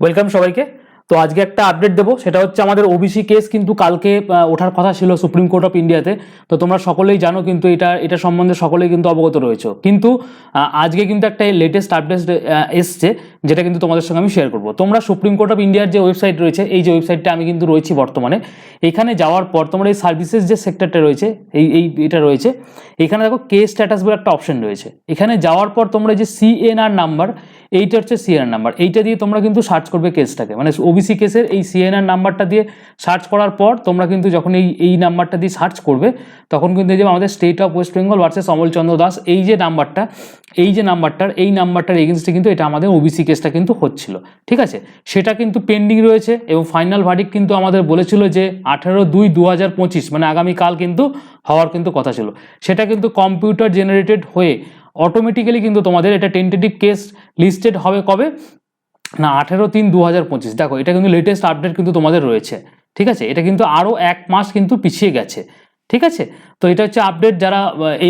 Welcome সবাইকে। তো আজকে একটা আপডেট দেবো, সেটা হচ্ছে আমাদের ওবিসি কেস কিন্তু কালকে ওঠার কথা ছিল সুপ্রিম কোর্ট অফ ইন্ডিয়াতে তো। তোমরা সকলেই জানো কিন্তু এটা এটা সম্বন্ধে সকলেই কিন্তু অবগত রয়েছে। কিন্তু আজকে কিন্তু একটা লেটেস্ট আপডেট এসছে, যেটা কিন্তু তোমাদের সঙ্গে আমি শেয়ার করব। তোমরা সুপ্রিম কোর্ট অফ ইন্ডিয়ার যে ওয়েবসাইট রয়েছে, এই যে ওয়েবসাইটটা আমি কিন্তু রয়েছি বর্তমানে, এখানে যাওয়ার পর তোমার এই সার্ভিসেস যে সেক্টরটা রয়েছে, এই এই এটা রয়েছে, এখানে দেখো কে স্ট্যাটাস বলে একটা অপশন রয়েছে। এখানে যাওয়ার পর তোমরা যে সিএনআর নাম্বার এইটা হচ্ছে সিএনআর নাম্বার এইটা দিয়ে তোমরা কিন্তু সার্চ করবে কেসটাকে মানে ওবিসি কেসের এই সিএনআর নাম্বারটা দিয়ে সার্চ করার পর তোমরা কিন্তু যখন এই এই নাম্বারটা দিয়ে সার্চ করবে, তখন কিন্তু এই যে আমাদের state of West Bengal versus Amal Chandra Das এই যে নাম্বারটা এই যে নাম্বারটার এই নাম্বারটার এগেনস্টে কিন্তু এটা আমাদের ওবিসি কেসটা কিন্তু হচ্ছিল। ঠিক আছে? সেটা কিন্তু পেন্ডিং রয়েছে এবং ফাইনাল ভার্ডিক কিন্তু আমাদের বলেছিল যে আঠেরো দুই দু হাজার পঁচিশ মানে আগামীকাল কিন্তু হওয়ার কিন্তু কথা ছিল। সেটা কিন্তু কম্পিউটার জেনারেটেড হয়ে অটোমেটিক্যালি কিন্তু তোমাদের এটা টেন্টেটিভ কেস লিস্টেড হবে কবে? না, আঠেরো তিন দু হাজার পঁচিশ। দেখো, এটা কিন্তু লেটেস্ট আপডেট কিন্তু তোমাদের রয়েছে। ঠিক আছে? এটা কিন্তু আরও এক মাস কিন্তু পিছিয়ে গেছে। ঠিক আছে? তো এটা হচ্ছে আপডেট যারা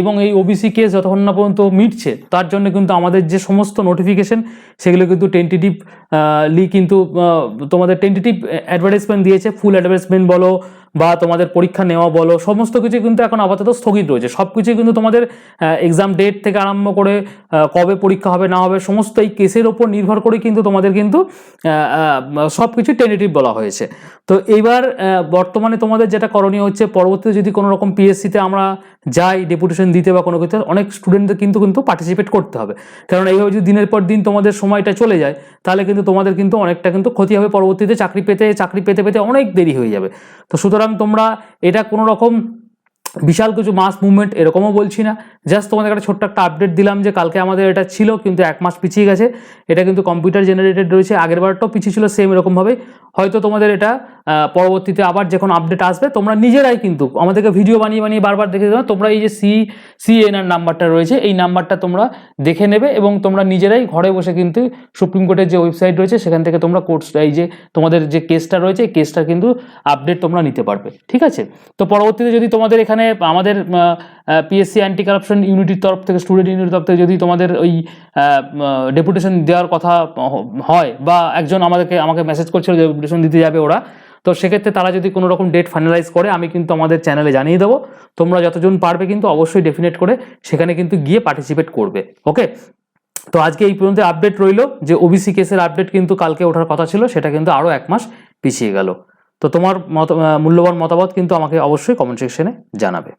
এবং এই ওবিসি কেস যতক্ষণ না পর্যন্ত মিটছে, তার জন্য কিন্তু আমাদের যে সমস্ত নোটিফিকেশন সেগুলো কিন্তু টেন্টেটিভ লি কিন্তু তোমাদের টেন্টেটিভ অ্যাডভার্টাইজমেন্ট দিয়েছে। ফুল অ্যাডভার্টাইজমেন্ট বলো বা তোমাদের পরীক্ষা নেওয়া বলো, সমস্ত কিছু কিন্তু এখন আপাতত স্থগিত রয়েছে। সব কিছু কিন্তু তোমাদের এক্সাম ডেট থেকে আরম্ভ করে কবে পরীক্ষা হবে, না হবে, সমস্ত এই কেসের ওপর নির্ভর করে কিন্তু তোমাদের কিন্তু সব কিছু টেন্টেটিভ বলা হয়েছে। তো এইবার বর্তমানে তোমাদের যেটা করণীয় হচ্ছে, পরবর্তীতে যদি কোনো রকম পিএসসিতে আমরা যাই ডেপুটেশন দিতে বা কোনো কিছু অনেক স্টুডেন্টদের কিন্তু কিন্তু পার্টিসিপেট করতে হবে। কারণ এইভাবে যদি দিনের পর দিন তোমাদের সময়টা চলে যায়, তাহলে কিন্তু তোমাদের কিন্তু অনেকটা কিন্তু ক্ষতি হবে। পরবর্তীতে চাকরি পেতে চাকরি পেতে পেতে অনেক দেরি হয়ে যাবে। তো সুতরাং তোমরা এটা কোনো রকম বিশাল কিছু মাস মুভমেন্ট এরকমও বলছি না। জাস্ট তোমাদের একটা ছোট্ট একটা আপডেট দিলাম যে কালকে আমাদের এটা ছিল, কিন্তু এক মাস পিছিয়ে গেছে। এটা কিন্তু কম্পিউটার জেনারেটেড রয়েছে, আগের বারটাও পিছিয়ে ছিল সেম এরকমভাবে হয়তো তোমাদের এটা পরবর্তীতে আবার যখন আপডেট আসবে, তোমরা নিজেরাই কিন্তু আমাদেরকে ভিডিও বানিয়ে বানিয়ে বারবার দেখে দেবে। তোমরা এই যে সি সিএনআর নাম্বারটা রয়েছে, এই নাম্বারটা তোমরা দেখে নেবে এবং তোমরা নিজেরাই ঘরে বসে কিন্তু সুপ্রিম কোর্টের যে ওয়েবসাইট রয়েছে, সেখান থেকে তোমরা কোর্স এই যে তোমাদের যে কেসটা রয়েছে, এই কেসটা কিন্তু আপডেট তোমরা নিতে পারবে। ঠিক আছে? তো পরবর্তীতে যদি তোমাদের এখানে আমাদের পিএসসি অ্যান্টি কারাপশন ইউনিটির তরফ থেকে স্টুডেন্ট ইউনিটির তরফ থেকে যদি তোমাদের ওই ডেপুটেশন দেওয়ার কথা হয় বা একজন আমাদেরকে, আমাকে মেসেজ করছিল যে ডেপুটেশন দিতে যাবে ওরা, তো সেক্ষেত্রে তারা যদি কোনো রকম ডেট ফাইনালাইজ করে, আমি কিন্তু আমাদের চ্যানেলে জানিয়ে দেবো। তোমরা যতজন পারবে কিন্তু অবশ্যই ডেফিনেট করে সেখানে কিন্তু গিয়ে পার্টিসিপেট করবে ওকে তো আজকে এই পর্যন্ত আপডেট রইল যে ওবিসি কেসের আপডেট কিন্তু কালকে ওঠার কথা ছিল, সেটা কিন্তু আরও এক মাস পিছিয়ে গেল। তো তোমার মত মূল্যবান মতামত কিন্তু আমাকে অবশ্যই কমেন্ট সেকশনে জানাবে।